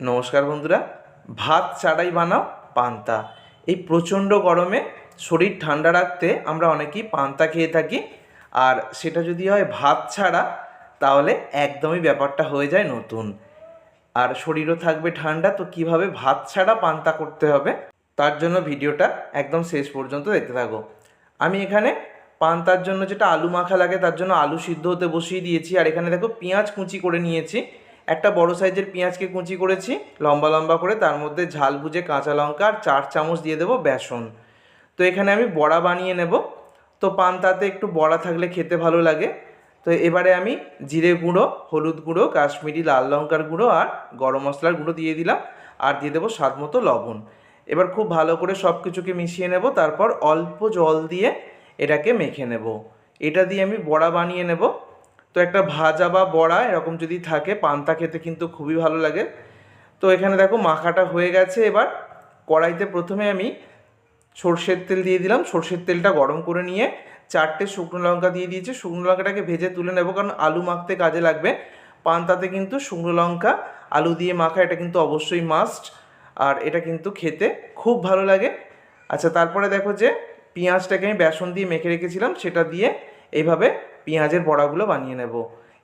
নমস্কার বন্ধুরা, ভাত ছাড়াই বানাও পান্তা। এই প্রচণ্ড গরমে শরীর ঠান্ডা রাখতে আমরা অনেকেই পান্তা খেয়ে থাকি, আর সেটা যদি হয় ভাত ছাড়া, তাহলে একদমই ব্যাপারটা হয়ে যায় নতুন। আর শরীরও থাকবে ঠান্ডা, তো কীভাবে ভাত ছাড়া পান্তা করতে হবে, তার জন্য ভিডিওটা একদম শেষ পর্যন্ত দেখতে থাকো। আমি এখানে পান্তার জন্য যেটা আলু মাখা লাগে, তার জন্য আলু সিদ্ধ হতে বসিয়ে দিয়েছি, আর এখানে দেখো পেঁয়াজ কুচি করে নিয়েছি। একটা বড় সাইজের পেঁয়াজকে কুচি করেছি, লম্বা লম্বা করে, তার মধ্যে ঝাল বুঝে কাঁচা লঙ্কা আর চার চামচ দিয়ে দেবো বেসন। তো এখানে আমি বড়া বানিয়ে নেব। তো পান্তাতে একটু বড়া থাকলে খেতে ভালো লাগে। তো এবারে আমি জিরে গুঁড়ো, হলুদ গুঁড়ো, কাশ্মীরি লাল লঙ্কার গুঁড়ো আর গরম মশলার গুঁড়ো দিয়ে দিলাম আর দিয়ে দেবো স্বাদ মতো লবণ। এবার খুব ভালো করে সব কিছুকে মিশিয়ে নেব, তারপর অল্প জল দিয়ে এটাকে মেখে নেব। এটা দিয়ে আমি বড়া বানিয়ে নেব। তো একটা ভাজা বা বড়া এরকম যদি থাকে, পান্তা খেতে কিন্তু খুবই ভালো লাগে। তো এখানে দেখো মাখাটা হয়ে গেছে, এবার কড়াইতে প্রথমে আমি সর্ষের তেল দিয়ে দিলাম। সর্ষের তেলটা গরম করে নিয়ে চারটে শুকনো লঙ্কা দিয়ে দিয়েছি। শুকনো লঙ্কাটাকে ভেজে তুলে নেব, কারণ আলু মাখতে কাজে লাগবে। পান্তাতে কিন্তু শুকনো লঙ্কা, আলু দিয়ে মাখা, এটা কিন্তু অবশ্যই মাস্ট আর এটা কিন্তু খেতে খুব ভালো লাগে। আচ্ছা তারপরে দেখো যে পেঁয়াজটাকে আমি বেসন দিয়ে মেখে রেখেছিলাম, সেটা দিয়ে এইভাবে পেঁয়াজের বড়াগুলো বানিয়ে নেব।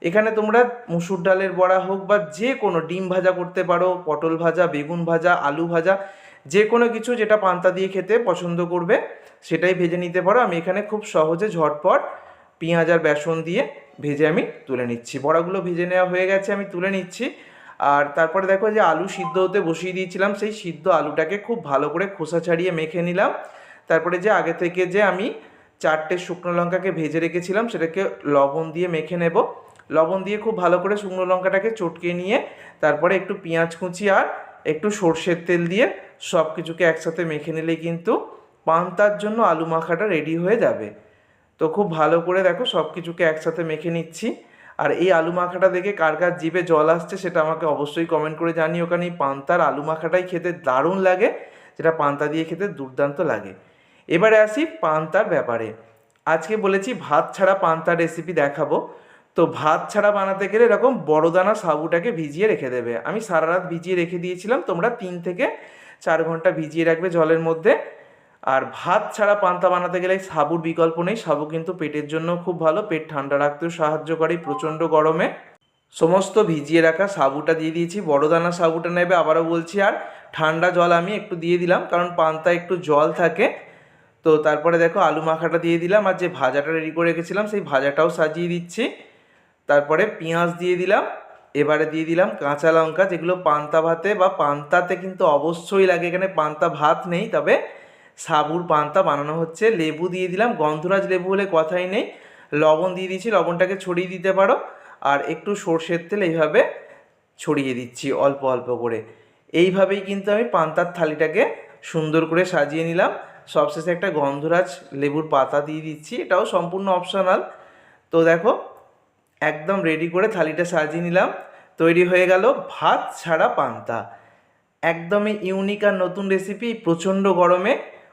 এখানে তোমরা মুসুর ডালের বড়া হোক বা যে কোনো ডিম ভাজা করতে পারো, পটল ভাজা, বেগুন ভাজা, আলু ভাজা, যে কোনো কিছু যেটা পান্তা দিয়ে খেতে পছন্দ করবে, সেটাই ভেজে নিতে পারো। আমি এখানে খুব সহজে ঝটপট পেঁয়াজ আর বেসন দিয়ে ভেজে আমি তুলে নিচ্ছি। বড়াগুলো ভেজে নেওয়া হয়ে গেছে, আমি তুলে নিচ্ছি। আর তারপরে দেখো যে আলু সিদ্ধ হতে বসিয়ে দিয়েছিলাম, সেই সিদ্ধ আলুটাকে খুব ভালো করে খোসা ছাড়িয়ে মেখে নিলাম। তারপরে যে আগে থেকে যে আমি চারটে শুকনো লঙ্কাকে ভেজে রেখেছিলাম, সেটাকে লবণ দিয়ে মেখে নেব। লবণ দিয়ে খুব ভালো করে শুকনো লঙ্কাটাকে চটকে নিয়ে, তারপরে একটু পেঁয়াজ কুচি আর একটু সর্ষের তেল দিয়ে সব কিছুকে একসাথে মেখে নিলে কিন্তু পান্তার জন্য আলু মাখাটা রেডি হয়ে যাবে। তো খুব ভালো করে দেখো সব কিছুকে একসাথে মেখে নিচ্ছি। আর এই আলু মাখাটা দেখে কার কার জিভে জল আসছে সেটা আমাকে অবশ্যই কমেন্ট করে জানিও, কারণ এই পান্তার আলু মাখাটাই খেতে দারুণ লাগে, যেটা পান্তা দিয়ে খেতে দুর্দান্ত লাগে। এবারে আসি পান্তার ব্যাপারে। আজকে বলেছি ভাত ছাড়া পান্তার রেসিপি দেখাবো। তো ভাত ছাড়া বানাতে গেলে এরকম বড় দানা সাবুটাকে ভিজিয়ে রেখে দেবে। আমি সারা রাত ভিজিয়ে রেখে দিয়েছিলাম, তোমরা তিন থেকে চার ঘণ্টা ভিজিয়ে রাখবে জলের মধ্যে। আর ভাত ছাড়া পান্তা বানাতে গেলে সাবুর বিকল্প নেই, সাবু কিন্তু পেটের জন্য খুব ভালো, পেট ঠান্ডা রাখতেও সাহায্য করে প্রচণ্ড গরমে। সমস্ত ভিজিয়ে রাখা সাবুটা দিয়ে দিয়েছি বড় দানা সাবুটা নেবে, আবারও বলছি আর ঠান্ডা জল আমি একটু দিয়ে দিলাম, কারণ পান্তা একটু জল থাকে। তো তারপরে দেখো আলু মাখাটা দিয়ে দিলাম আর যে ভাজাটা রেডি করে রেখেছিলাম সেই ভাজাটাও সাজিয়ে দিচ্ছি। তারপরে পেঁয়াজ দিয়ে দিলাম। এবারে দিয়ে দিলাম কাঁচা লঙ্কা যেগুলো পান্তা ভাতে বা পান্তাতে কিন্তু অবশ্যই লাগে, এখানে পান্তা ভাত নেই, তবে সাবুর পান্তা বানানো হচ্ছে। লেবু দিয়ে দিলাম, গন্ধরাজ লেবু হলে কথাই নেই। লবণ দিয়ে দিচ্ছি লবণটাকে ছড়িয়ে দিতে পারো। আর একটু সর্ষের তেল এইভাবে ছড়িয়ে দিচ্ছি অল্প অল্প করে। এইভাবেই কিন্তু আমি পান্তার থালিটাকে সুন্দর করে সাজিয়ে নিলাম। সবশেষে একটা গন্ধরাজ লেবুর পাতা দিয়ে দিচ্ছি। এটাও সম্পূর্ণ অপশনাল তো দেখো, একদম রেডি করে থালিটা সাজিয়ে নিলাম। তৈরি হয়ে গেল ভাত ছাড়া পান্তা। একদমই ইউনিক আর নতুন রেসিপি প্রচণ্ড গরমে।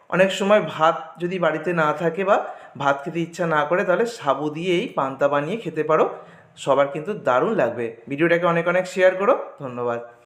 অনেক সময় ভাত যদি বাড়িতে না থাকে বা ভাত খেতে ইচ্ছা না করে, তাহলে সাবু দিয়ে এই পান্তা বানিয়ে খেতে পারো। সবার কিন্তু দারুণ লাগবে। ভিডিওটাকে অনেক অনেক শেয়ার করো। ধন্যবাদ।